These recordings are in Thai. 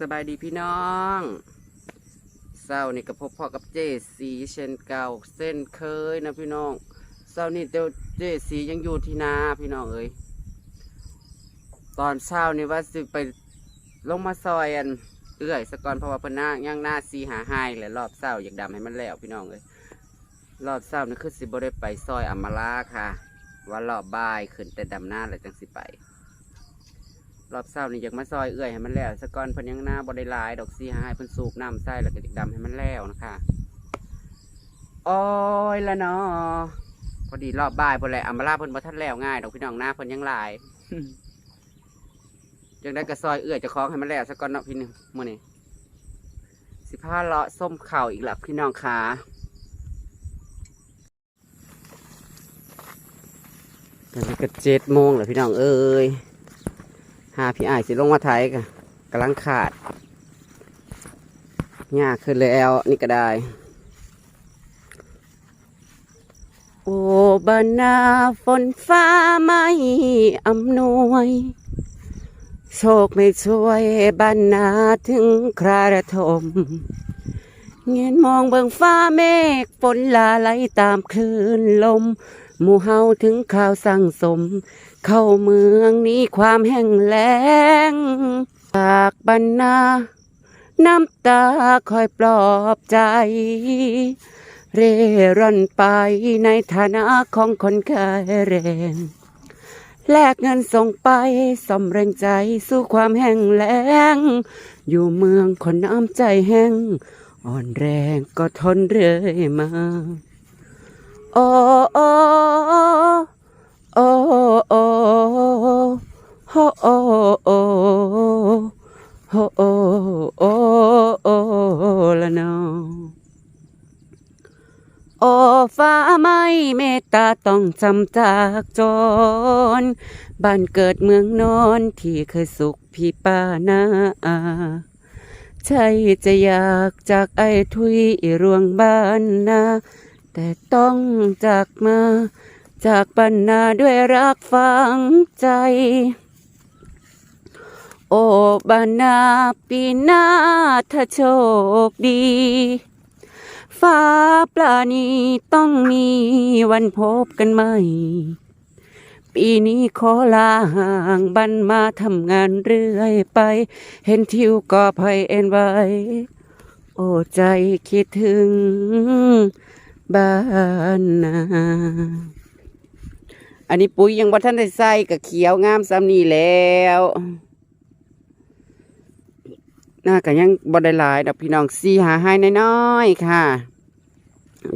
สบายดีพี่น้องเศร้านี่ก็พบพ่อกับเจสีเช่นเก่าเส้นเคยนะพี่น้องเศร้านี่เจ้าเจสียังอยู่ที่นาพี่น้องเอ้ยตอนเช้านี่ว่าสิไปลงมาซอยอันเอื้อยสะกอนเพราะว่าเพิ่นหน้าย่างหน้าสีหาหายแหละรอบเช้าอยากดำให้มันแล้วพี่น้องเอ้ยรอบเช้านี่คือสิบ่ได้ไปซอยอัมมาลาค่ะ ว่ารอบบ่ายขึ้นแต่ดำหน้าแล้วจังสิไป รอบเช้านี่อยากมาซอยเอื้อยให้มันแล้วสะก่อนเพิ่นยังหน้าบ่ได้หลายดอกสีหายเพิ่นสูบน้ำใส่แล้วก็จะดำให้มันแล้วนะคะโอ้ยละเนาะพอดีรอบบ่ายพิ่นแหละอัมมาลาเพิ่นบ่ทันแล้วง่ายดอกพี่น้องหน้าเพิ่นยังหลายจังได้ก็ซอยเอื้อยจะคล้องให้มันแล้วสะก่อนเนาะพี่นึงมื้อนี้สิพาเลาะส้มเข่าอีกแล้วพี่น้องขาตอนนี้ก็เจ็ดโมงแล้วพี่น้องเอ้ย หาพี่อายสิลงมาไทยกะกำลังขาดยากขึ้นแล้วนี่ก็ได้ โอ้บานาฝนฟ้าไม่อำนวย โชคไม่ช่วยบานนาถึงคราระทม เงียนมองเบิ่งฟ้าเมฆฝนลาไหลตามคลื่นลมหมู่เฮาถึงข่าวสั่งสม เข้าเมืองนี้ความแห้งแล้งจากบรรณาน้ำตาคอยปลอบใจ เร่ร่อนไปในฐานะของคนขายแรงแลกเงินส่งไปสมแรงใจสู้ความแห้งแล้ง อยู่เมืองคนน้ำใจแห้ง อ่อนแรงก็ทนเรื่อยมา โอ้ โอโอโฮโอโอโฮโอโอโอละนอโอฟ้าไม่เมตตาต้องจำจากจนบ้านเกิดเมืองนอนที่เคยสุขพี่ป้านาใช่จะอยากจากไอ้ทุยรวงบ้านนาแต่ต้องจากมา จากบรรณาด้วยรักฝังใจ โอ้บรรณาปีน้าถ้าโชคดี ฟ้าปลานีต้องมีวันพบกันใหม่ปีนี้ขอลาห่างบันมาทำงานเรื่อยไป เห็นทิวก็พอยเอ็นไว้ โอ้ใจคิดถึงบ้านนา อันนี้ปุ๋ยยังบ่ทันได้ใส่กับเขียวงามซ้ำนี่แล้วน่าก็ยังบ่ได้หลายดอกพี่น้องซีหาให้น้อยๆค่ะ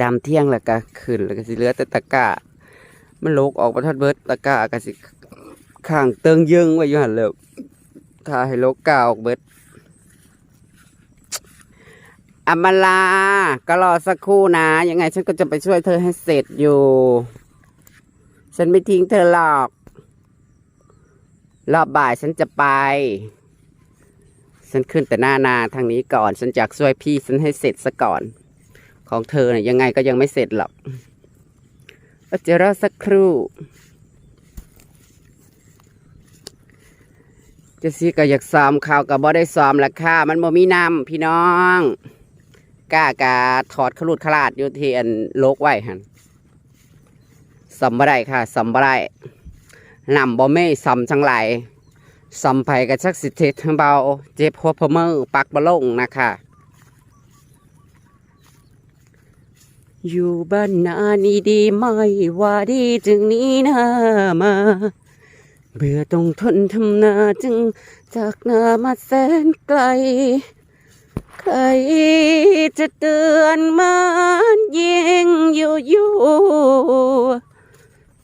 ดำเที่ยงแล้วก็ขึ้นแล้วก็สิเหลือแต่ตะกร้ามันโลกออกประทัดเบิดตะกร้าก็สิข้างเติงยึงไว้อยู่หันแล้วถ้าให้โลกกาออกเบิดอมาลา ก็รอสักครู่นะ ยังไงฉันก็จะไปช่วยเธอให้เสร็จอยู่ ฉันไม่ทิ้งเธอหรอก รอบบ่ายฉันจะไป ฉันขึ้นแต่หน้านาทางนี้ก่อน ฉันอยากช่วยพี่ฉันให้เสร็จซะก่อน ของเธอเนี่ยยังไงก็ยังไม่เสร็จหรอกก็จะรอสักครู่เจะซีก็อยากซ้อมข่าวกับบ่ได้ซ้อมละค่ะ มันบ่มีน้ำพี่น้อง กล้ากาถอดขลุดขลาดอยู่ที่อันโลกไว้หัน สำบ่ได้ค่ะสำบ่ได้นำบ่ไม่สำจังไหลสำไผกับชักสิเทศเบาเจ็บหัวพะมือปักบ่ลงนะคะอยู่บ้านนานี่ดีไหมว่าดีจึงนี้นามา เบื่อต้องทนทำนาจึงจากนามาแสนไกล ใครจะเตือนมันยิงอยู่อยู่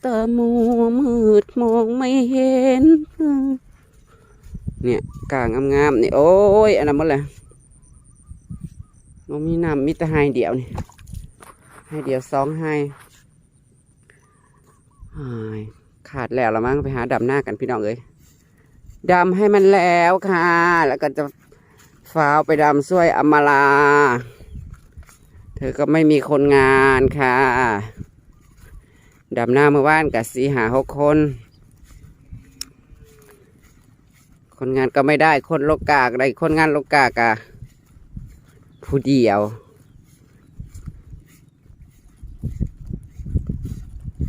ตามัวมืดมองไม่เห็น เนี่ยกางงามๆนี่โอ้ยอันนั้นหมดเลยมันมีน้ำมีแต่ไฮเดียวนี่ไฮเดียวสองไฮหายขาดแล้วละมั้งไปหาดำหน้ากันพี่น้องเอ้ยดำให้มันแล้วค่ะ แล้วก็จะฟ้าวไปดำช่วยอมาลา เธอก็ไม่มีคนงานค่ะ ดำหน้าเมื่อวานกับสีหาหกคน คนงานก็ไม่ได้คนโลกากได้คนงานโลกากะผู้เดียว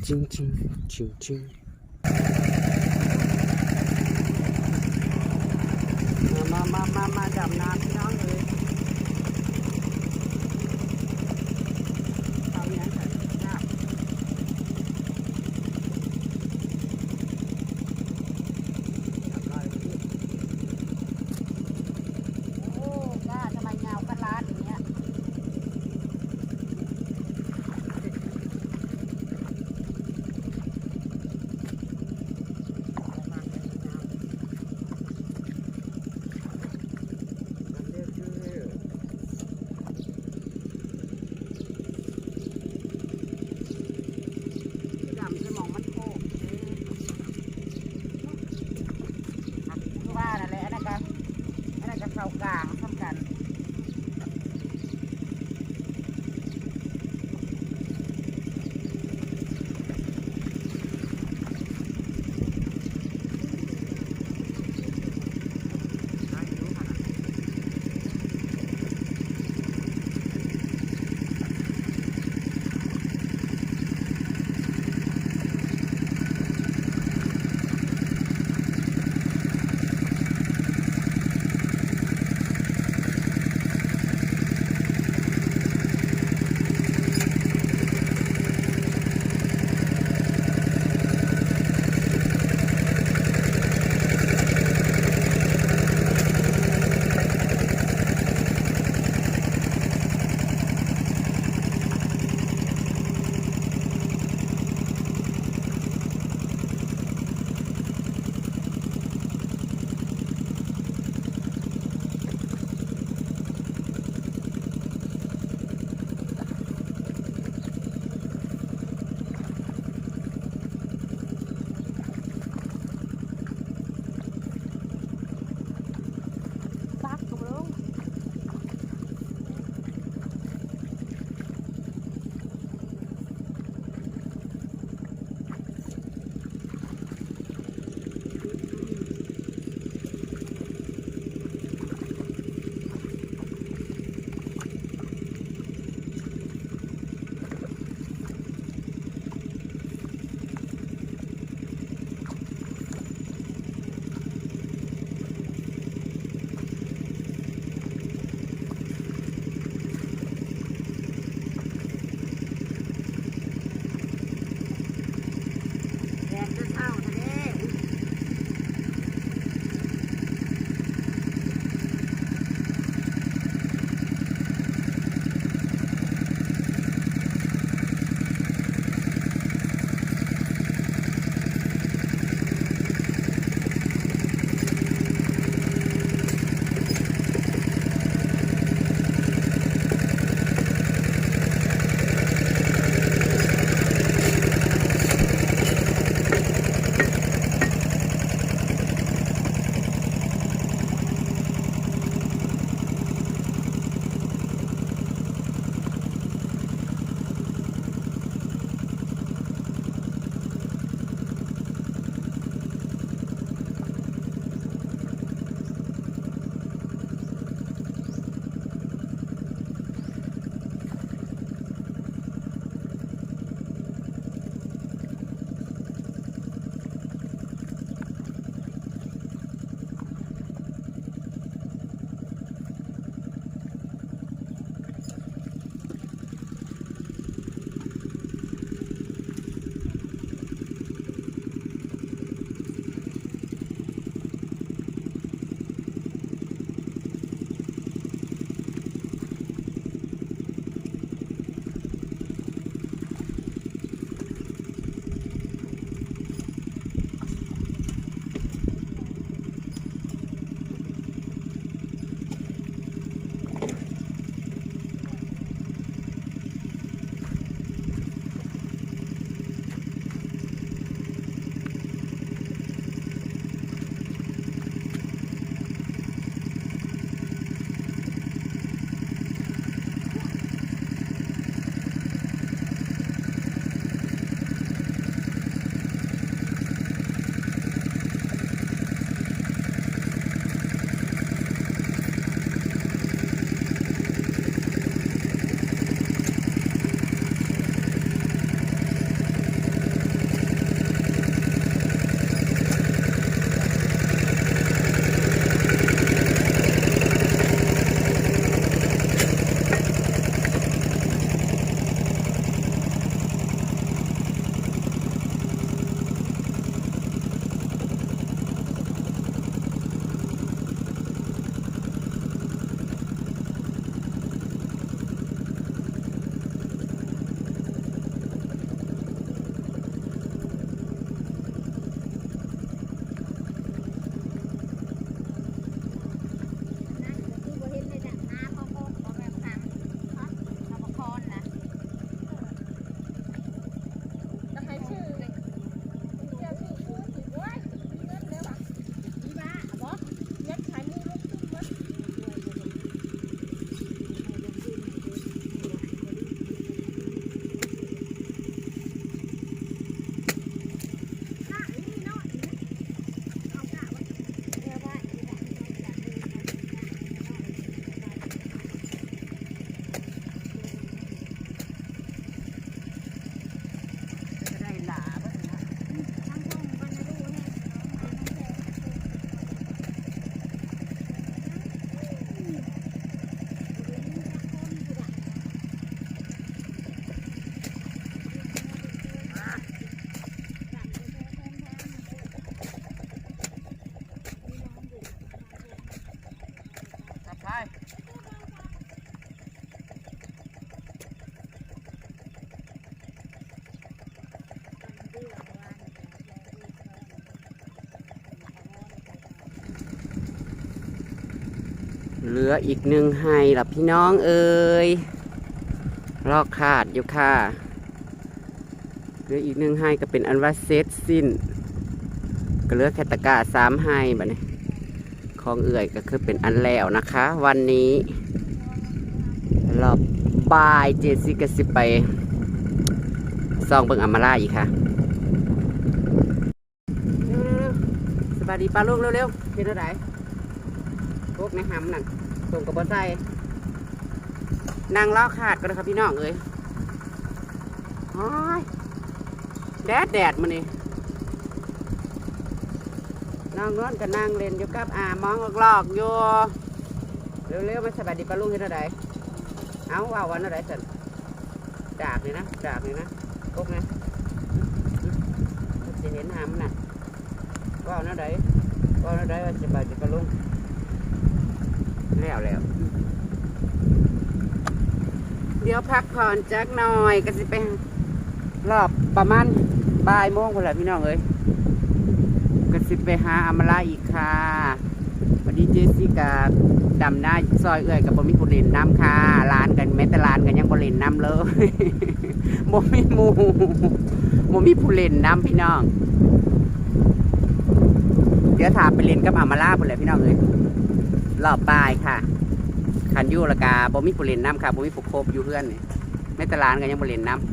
จริงจริงจริงจริงมามามามาดับน้ำพี่น้องเลย เหลืออีกหนึ่งไฮล่ะพี่น้องเอ้ยลอกขาดอยู่ค่ะ เหลืออีกหนึ่งไฮก็เป็นอันว่าเซตสิ้น ก็เหลือแคตกาสามไฮบัดนี้ของเอื่อยก็คือเป็นอันแล้วนะคะ วันนี้รอบบ่ายเจสซี่ก็สิไปซองเบิ่งอามาล่าอีกค่ะเร็วๆๆสดีป้าลูกเร็วๆเป็นอะไรพวกในหำนั่น ส่งกับบอใส่นางล้อขาดก็เลยครับพี่น้องเอ้ยโอ้ยแดดแดดมานี่นางนวลกับนางเล่นอยู่กับอ่ามองลอกๆอยู่เร็วๆมาสบายดีป้าลูกเห็นอะไรเอาว่าวันอะไรสันดากเลยนะดากเลยนะพวกนะจะเห็นหำน่ะว่าวันั่นไดว่าวันั่นไดว่าจะไปจะไปลง แล้วแล้ว เดี๋ยวพักผ่อนจักหน่อยก็สิไปรอบประมาณบ่ายโมงคนละพี่น้องเอ้ยก็สิไปหาอำมาลาอีกค่ะวันนี้เจสสิกาดำหน้าซอยเอื่อยกับบมีผู้เล่นน้ำค่ะร้านกันแม้แต่ร้านกันยังบริเล่นน้ำเลยบ่มีหมูบ่มีผู้เล่นน้ำพี่น้อง เดี๋ยวถามไปเล่นกับอามาล่าพุ่นแหละพี่น้องเอ้ย รอบปลายค่ะคันยูรากาบ่มีผู้เล่นน้ำค่ะบ่มีผู้โคบอยู่เพื่อนนี่ในตลาดกันยังบ่เล่นน้ำ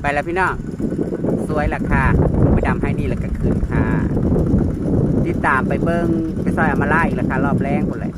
ไปแล้วพี่น้องสวยละค่ะไปดำให้นี่แล้วก็คืนค่ะติดตามไปเบิ้งไปซอยอามาล่าอีกล้วค่ะรอบแรงหมดเลย